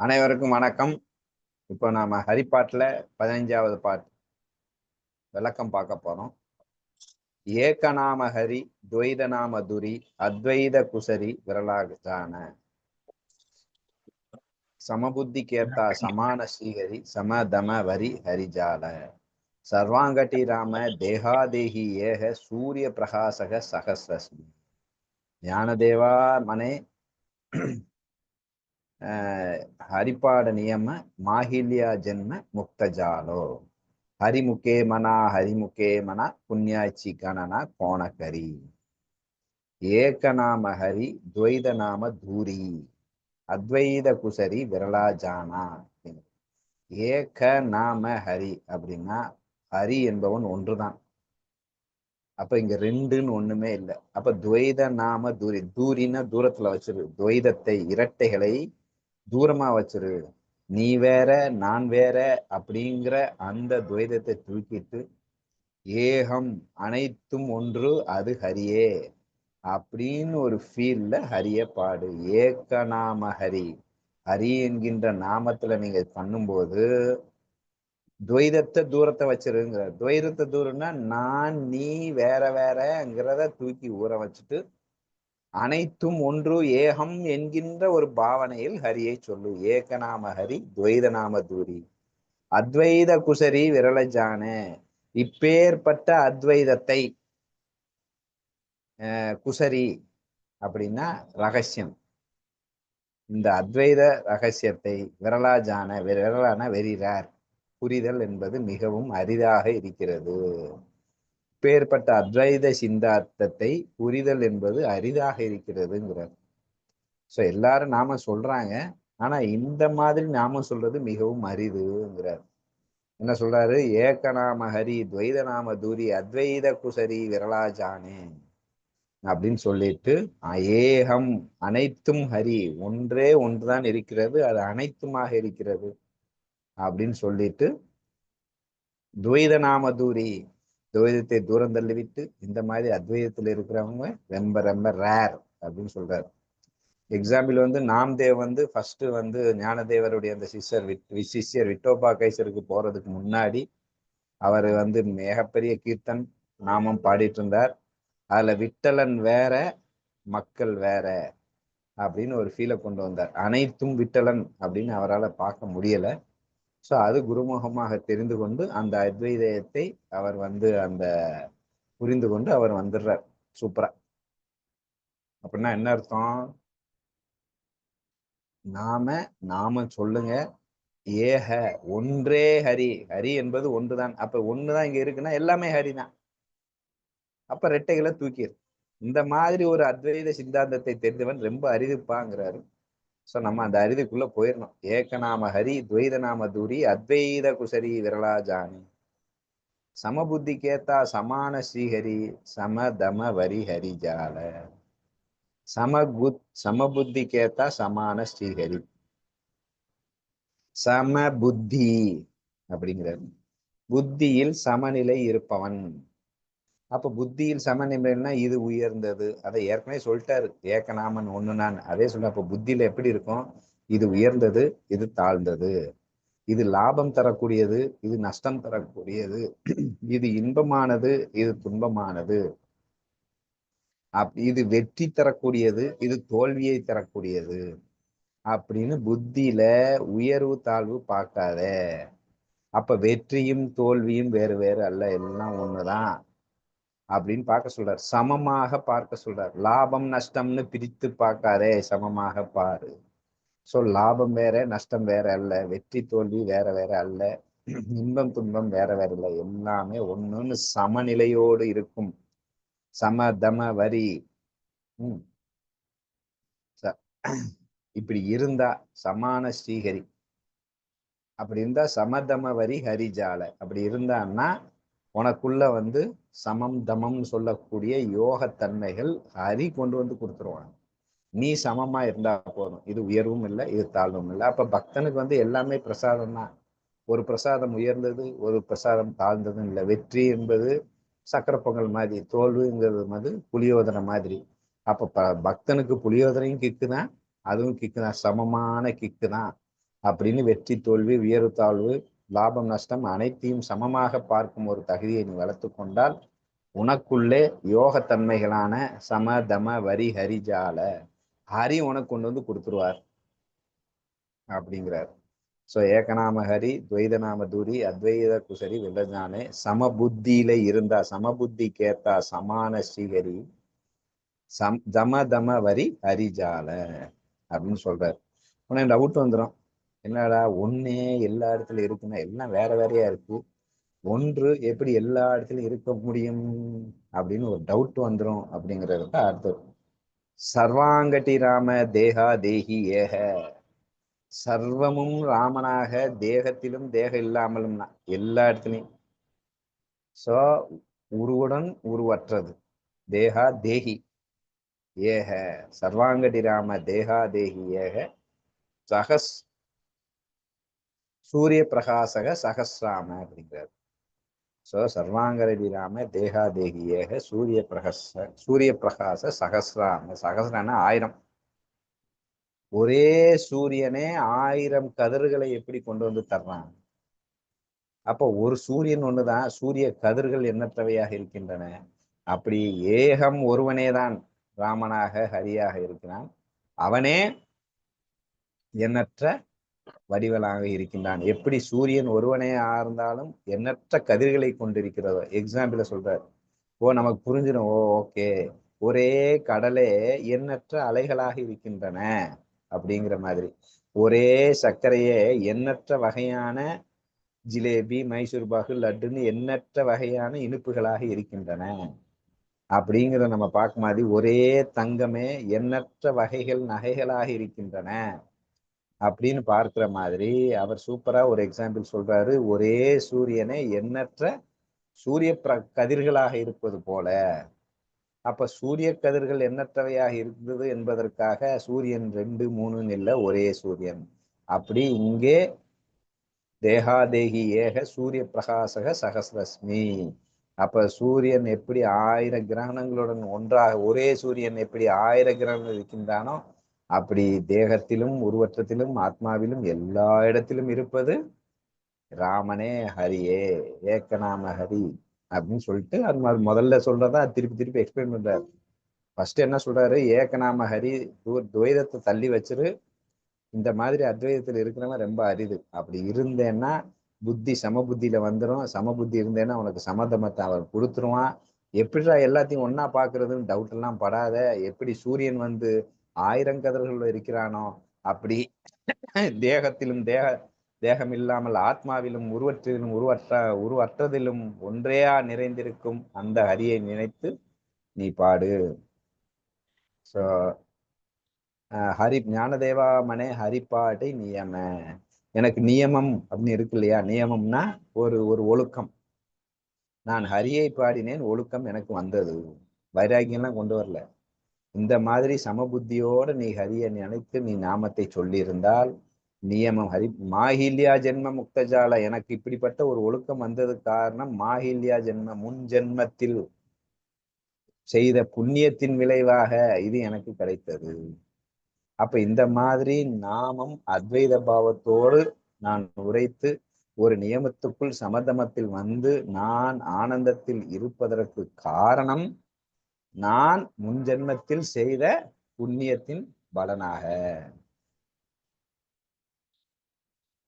அனைவருக்கும் வணக்கம். இப்போ நாம ஹரிப்பாட்டில் பதினஞ்சாவது பாட் விளக்கம் பார்க்க போறோம். ஏகநாம ஹரி துவைத நாம துரி அத்வைத குசரி விரலாகான சமபுத்தி கேத்தா சமான ஸ்ரீஹரி சமதம வரி ஹரிஜால. சர்வாங்கட்டி ராம தேகாதேகி ஏக சூரிய பிரகாசக சகசிரஸ்மி ஞானதேவா மனே ಹರಿಪಾಡ ನಿಯಮ ಮಾಹಿಲ್ಯ ಜನ್ಮ ಮುಕ್ತ ಜಾಲೋ ಹರಿಮುಖೇ ಮನ ಹರಿಮುಖೇ ಮನ ಪುಣ್ಯಾಚಿ ಗಣನ ಕೋಣಕರಿ ಏಕನಾಮ ಹರಿ ದ್ವೈದ ನಾಮ ಧೂರಿ அத்வைத குசரி விரலாஜானா ஏக நாம ஹரி அப்படின்னா ஹரி என்பவன் ஒன்றுதான் அப்ப இங்க ரெண்டுன்னு ஒண்ணுமே இல்லை அப்ப துவைத நாம தூரி தூரின்னா தூரத்துல வச்சிரு துவைதத்தை இரட்டைகளை தூரமா வச்சிரு. நீ வேற நான் வேற அப்படிங்கிற அந்த துவைதத்தை தூக்கிட்டு ஏகம் அனைத்தும் ஒன்று அது ஹரியே அப்படின்னு ஒரு ஃபீல்ல ஹரிய பாடு. ஏக்க நாம ஹரி ஹரி என்கின்ற நாமத்துல நீங்க பண்ணும்போது துவைதத்தை தூரத்தை வச்சிருங்கிற துவைதத்தை தூரம்னா நான் நீ வேற வேறங்கிறத தூக்கி ஊற வச்சுட்டு அனைத்தும் ஒன்று ஏகம் என்கின்ற ஒரு பாவனையில் ஹரியை சொல்லு. ஏகநாம ஹரி துவைத நாம தூரி. அத்வைத குசரி விரலஜான இப்பேற்பட்ட அத்வைதத்தை குசரி அப்படின்னா ரகசியம். இந்த அத்வைத ரகசியத்தை விரலாஜான விரலான வெறிறார். புரிதல் என்பது மிகவும் அரிதாக இருக்கிறது. பேர்பட்ட அத்வைத சிந்தார்த்தத்தை புரிதல் என்பது அரிதாக இருக்கிறதுங்கிறார். ஸோ எல்லாரும் நாம சொல்றாங்க ஆனா இந்த மாதிரி நாம சொல்றது மிகவும் அரிதுங்கிறார். என்ன சொல்றாரு? ஏகநாம ஹரி துவைத நாம தூரி அத்வைத குசரி விரலாஜானே அப்படின்னு சொல்லிட்டு ஏகம் அனைத்தும் ஹரி ஒன்றே ஒன்றுதான் இருக்கிறது அது அனைத்துமாக இருக்கிறது அப்படின்னு சொல்லிட்டு துவைத நாம தூரி துவைதத்தை தூரம் தள்ளிவிட்டு இந்த மாதிரி அத்வைதத்தில் இருக்கிறவங்க ரொம்ப ரொம்ப ரேர் அப்படின்னு சொல்றாரு. எக்ஸாம்பிள் வந்து நாம்தேவ் வந்து ஃபர்ஸ்ட் வந்து ஞானதேவருடைய அந்த சிஷ்யர் விட் சிஷ்யர் விட்டோபா கைசருக்கு போறதுக்கு முன்னாடி அவர் வந்து மிகப்பெரிய கீர்த்தன் நாமம் பாடிட்டு இருந்தார் அதுல விட்டலன் வேற மக்கள் வேற அப்படின்னு ஒரு ஃபீலை கொண்டு வந்தார். அனைத்தும் விட்டலன் அப்படின்னு அவரால் பார்க்க முடியலை. ஸோ அது குருமுகமாக தெரிந்து கொண்டு அந்த அத்வைதத்தை அவர் வந்து அந்த புரிந்து கொண்டு அவர் வந்துடுறார். சூப்பரா. அப்படின்னா என்ன அர்த்தம்? நாம நாம சொல்லுங்க. ஏக ஒன்றே ஹரி. ஹரி என்பது ஒன்றுதான். அப்ப ஒண்ணுதான் இங்க இருக்குன்னா எல்லாமே ஹரி தான் அப்ப ரெட்டைகளை தூக்கிடு இந்த மாதிரி ஒரு அத்வைத சித்தாந்தத்தை தெரிந்தவன் ரொம்ப அரிதுப்பாங்கிறாரு. ஸோ நம்ம அந்த அரிதுக்குள்ள போயிடணும் ஏகநாம ஹரி துவைத நாம தூரி அத்வைத குசரி விரலாஜானி சமபுத்தி கேத்தா சமான ஸ்ரீஹரி சம தம வரி ஹரி ஜால. சமபுத் சமபுத்தி கேத்தா சமான ஸ்ரீஹரி. சம புத்தி அப்படிங்கிறார். புத்தியில் சமநிலை இருப்பவன். அப்ப புத்தியில் சமநிலைன்னா இது உயர்ந்தது. அதை ஏற்கனவே சொல்லிட்டாரு. ஏக்கநாமன் ஒண்ணு நான். அதே சொல்ல அப்போ புத்தியில எப்படி இருக்கும்? இது உயர்ந்தது இது தாழ்ந்தது. இது லாபம் தரக்கூடியது இது நஷ்டம் தரக்கூடியது. இது இன்பமானது இது துன்பமானது. அப் இது வெற்றி தரக்கூடியது இது தோல்வியை தரக்கூடியது. அப்படின்னு புத்தியில உயர்வு தாழ்வு பார்க்காத. அப்ப வெற்றியும் தோல்வியும் வேறு வேறு அல்ல. எல்லாம் ஒண்ணுதான். அப்படின்னு பார்க்க சொல்றார். சமமாக பார்க்க சொல்றார். லாபம் நஷ்டம்னு பிரித்து பார்க்காதே சமமாக பாரு. ஸோ லாபம் வேற நஷ்டம் வேற அல்ல. வெற்றி தோல்வி வேற வேற அல்ல. இன்பம் துன்பம் வேற வேற இல்லை. எல்லாமே ஒண்ணுன்னு சமநிலையோடு இருக்கும். சம தம வரி. உம் இப்படி இருந்தா சமான ஸ்ரீஹரி. அப்படி இருந்தா சமதம வரி ஹரிஜால. அப்படி இருந்தான்னா உனக்குள்ள வந்து சமம் தமம்னு சொல்லக்கூடிய யோக தன்மைகள் ஹரி கொண்டு வந்து கொடுத்துருவாங்க. நீ சமமா இருந்தா போதும். இது உயர்வும் இல்லை இது தாழ்வும் இல்லை. அப்ப பக்தனுக்கு வந்து எல்லாமே பிரசாதம் தான். ஒரு பிரசாதம் உயர்ந்தது ஒரு பிரசாதம் தாழ்ந்ததும் இல்லை. வெற்றி என்பது சக்கர பொங்கல் மாதிரி தோல்விங்கிறது வந்து புளியோதனை மாதிரி. அப்ப ப பக்தனுக்கு புளியோதனையும் கிக்கு தான் அதுவும் கிக்கு தான். சமமான கிக்கு தான். அப்படின்னு வெற்றி தோல்வி உயர்வு தாழ்வு லாபம் நஷ்டம் அனைத்தையும் சமமாக பார்க்கும் ஒரு தகுதியை நீ வளர்த்து கொண்டால் உனக்குள்ளே யோகத்தன்மைகளான சம தம வரி ஹரிஜால ஹரி உனக்கு கொண்டு வந்து கொடுத்துருவார் அப்படிங்கிறார். ஸோ ஏகநாம ஹரி துவைதநாம தூரி அத்வைத குசரி வில்லஜானே சமபுத்தியில இருந்தா சம புத்தி கேத்தா சமான ஸ்ரீஹரி சம் தம தம வரி ஹரிஜால அப்படின்னு சொல்றாரு. உனக்கு டவுட் வந்துடும் என்னடா ஒன்னே எல்லா இடத்துல இருக்குன்னா எல்லாம் வேற வேறையா இருக்கு. ஒன்று எப்படி எல்லா இடத்துலயும் இருக்க முடியும் அப்படின்னு ஒரு டவுட் வந்துடும் அப்படிங்கிறது தான் அர்த்தம். சர்வாங்கட்டி ராம தேகா தேகி ஏக. சர்வமும் ராமனாக தேகத்திலும் தேகம் இல்லாமலும் தான் எல்லா இடத்துலையும். சோ உருவுடன் உருவற்றது. தேகா தேகி ஏக. சர்வாங்கடி ராம தேகா தேகி ஏக. சகஸ் சூரிய பிரகாசக சகசிராம அப்படிங்கிறார். ஸோ சர்வாங்கரடி ராம தேகா ஏக சூரிய பிரகாச சூரிய பிரகாச சகசிராம. சகசிரான ஆயிரம். ஒரே சூரியனே ஆயிரம் கதிர்களை எப்படி கொண்டு வந்து தர்றான் அப்போ ஒரு சூரியன் ஒண்ணுதான் சூரிய கதிர்கள் எண்ணற்றவையாக இருக்கின்றன. அப்படி ஏகம் ஒருவனே தான் ராமனாக ஹரியாக இருக்கிறான். அவனே எண்ணற்ற வடிவலாக இருக்கின்றான். எப்படி சூரியன் ஒருவனே ஆர்ந்தாலும் எண்ணற்ற கதிர்களை கொண்டிருக்கிறதோ எக்ஸாம்பிள சொல்றார். ஓ நமக்கு புரிஞ்சிடும். ஓ ஓகே ஒரே கடலே எண்ணற்ற அலைகளாக இருக்கின்றன அப்படிங்கிற மாதிரி. ஒரே சர்க்கரையே எண்ணற்ற வகையான ஜிலேபி மைசூர் பாகு லட்டுன்னு எண்ணற்ற வகையான இனிப்புகளாக இருக்கின்றன அப்படிங்கிற நம்ம பார்க்க மாதிரி ஒரே தங்கமே எண்ணற்ற வகைகள் நகைகளாக இருக்கின்றன. அப்படின்னு பார்க்கிற மாதிரி அவர் சூப்பரா ஒரு எக்ஸாம்பிள் சொல்றாரு. ஒரே சூரியனை எண்ணற்ற சூரிய பிர கதிர்களாக இருப்பது போல. அப்ப சூரிய கதிர்கள் எண்ணற்றவையாக இருந்தது என்பதற்காக சூரியன் ரெண்டு மூணுன்னு இல்லை ஒரே சூரியன். அப்படி இங்கே தேகாதேகி ஏக சூரிய பிரகாசக சகசரஸ்மி. அப்ப சூரியன் எப்படி ஆயிரம் கிரகணங்களுடன் ஒன்றாக ஒரே சூரியன் எப்படி ஆயிரம் கிரகணங்கள் இருக்கின்றானோ அப்படி தேகத்திலும் உருவற்றத்திலும் ஆத்மாவிலும் எல்லா இடத்திலும் இருப்பது ராமனே ஹரியே ஏக்கநாம ஹரி அப்படின்னு சொல்லிட்டு அது மாதிரி முதல்ல சொல்றதா திருப்பி திருப்பி எக்ஸ்பிளைன் பண்றாரு. ஃபர்ஸ்ட் என்ன சொல்றாரு? ஏக்கநாம ஹரி துவைதத்தை தள்ளி வச்சிரு. இந்த மாதிரி அத்வைதத்தில் இருக்கிறவன் ரொம்ப அரிது. அப்படி இருந்தேன்னா புத்தி சமபுத்தியில வந்துடும் சமபுத்தி இருந்தேன்னா உனக்கு சமதமத்தை அவன் கொடுத்துருவான். எப்படிடா எல்லாத்தையும் ஒன்னா பாக்குறதுன்னு டவுட் எல்லாம் படாத. எப்படி சூரியன் வந்து ஆயிரம் கதிர்கள் இருக்கிறானோ அப்படி தேகத்திலும் தேக தேகம் இல்லாமல் ஆத்மாவிலும் உருவற்றிலும் உருவற்ற உருவற்றதிலும் ஒன்றேயா நிறைந்திருக்கும் அந்த ஹரியை நினைத்து நீ பாடு. ஸோ ஹரி ஞானதேவா மனே ஹரிப்பாட்டை நியம எனக்கு நியமம் அப்படின்னு இருக்கு இல்லையா? நியமம்னா ஒரு ஒரு ஒழுக்கம். நான் ஹரியை பாடினேன் ஒழுக்கம் எனக்கு வந்தது. வைராகியம்லாம் கொண்டு வரல. இந்த மாதிரி சமபுத்தியோடு நீ ஹரியை நினைத்து நீ நாமத்தை சொல்லியிருந்தால் நியமம் ஹரி மாஹில்யா ஜென்ம முக்தஜால. எனக்கு இப்படிப்பட்ட ஒரு ஒழுக்கம் வந்தது காரணம் மாஹில்யா ஜென்ம முன் ஜென்மத்தில் செய்த புண்ணியத்தின் விளைவாக இது எனக்கு கிடைத்தது. அப்ப இந்த மாதிரி நாமம் அத்வைத பாவத்தோடு நான் உரைத்து ஒரு நியமத்துக்குள் சமதமத்தில் வந்து நான் ஆனந்தத்தில் இருப்பதற்கு காரணம் நான் முன் ஜென்மத்தில் செய்த புண்ணியத்தின் பலனாக.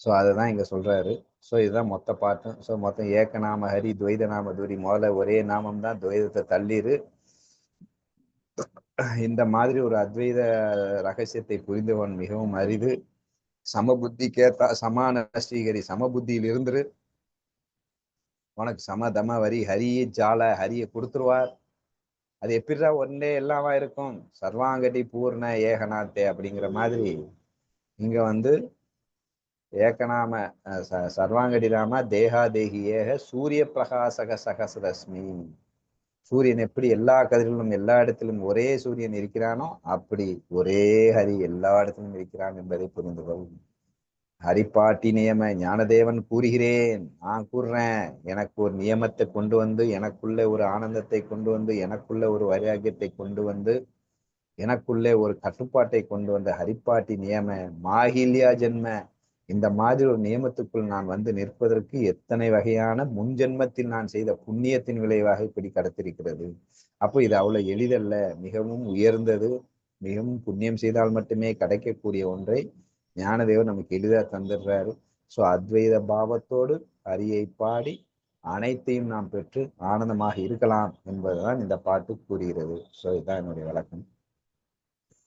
ஸோ அதுதான் இங்க சொல்றாரு. ஸோ இதுதான் மொத்த பாட்டும் ஸோ மொத்தம் ஏக்க நாம ஹரி துவைத நாம தூரி முதல்ல ஒரே நாமம் தான். துவைதத்தை தள்ளிரு. இந்த மாதிரி ஒரு அத்வைத ரகசியத்தை புரிந்தவன் மிகவும் அரிது. சமபுத்தி கேத்தா சமான ஸ்ரீஹரி சமபுத்தியில் இருந்துரு. உனக்கு சம தம வரி ஹரியை ஜால ஹரிய கொடுத்துருவார். அது எப்படிதான் ஒன்றே எல்லாமா இருக்கும்? சர்வாங்கடி பூர்ண ஏகநாத்தே அப்படிங்கிற மாதிரி இங்க வந்து ஏகநாம ச- சர்வாங்கடி ராம தேகா தேகி ஏக சூரிய பிரகாசக சகசரஸ்மி. சூரியன் எப்படி எல்லா கதிரிலும் எல்லா இடத்திலும் ஒரே சூரியன் இருக்கிறானோ அப்படி ஒரே ஹரி எல்லா இடத்திலும் இருக்கிறான் என்பதை புரிந்து கொள்ளும் ஹரிப்பாட்டி நியம ஞானதேவன் கூறுகிறேன். நான் கூறுறேன் எனக்கு ஒரு நியமத்தை கொண்டு வந்து எனக்குள்ள ஒரு ஆனந்தத்தை கொண்டு வந்து எனக்குள்ள ஒரு வைராக்கியத்தை கொண்டு வந்து எனக்குள்ளே ஒரு கட்டுப்பாட்டை கொண்டு வந்த ஹரிப்பாட்டி நியம மாஹில்யா ஜென்ம இந்த மாதிரி ஒரு நியமத்துக்குள் நான் வந்து நிற்பதற்கு எத்தனை வகையான முன்ஜென்மத்தில் நான் செய்த புண்ணியத்தின் விளைவாக இப்படி கடத்திருக்கிறது. அப்போ இது அவ்வளவு எளிதல்ல மிகவும் உயர்ந்தது மிகவும் புண்ணியம் செய்தால் மட்டுமே கிடைக்கக்கூடிய ஒன்றை ஞானதேவர் நமக்கு எளிதா தந்துடுறாரு. ஸோ அத்வைத பாவத்தோடு ஹரியை பாடி அனைத்தையும் நாம் பெற்று ஆனந்தமாக இருக்கலாம் என்பதுதான் இந்த பாட்டு கூறுகிறது. ஸோ இதுதான் என்னுடைய வழக்கம்.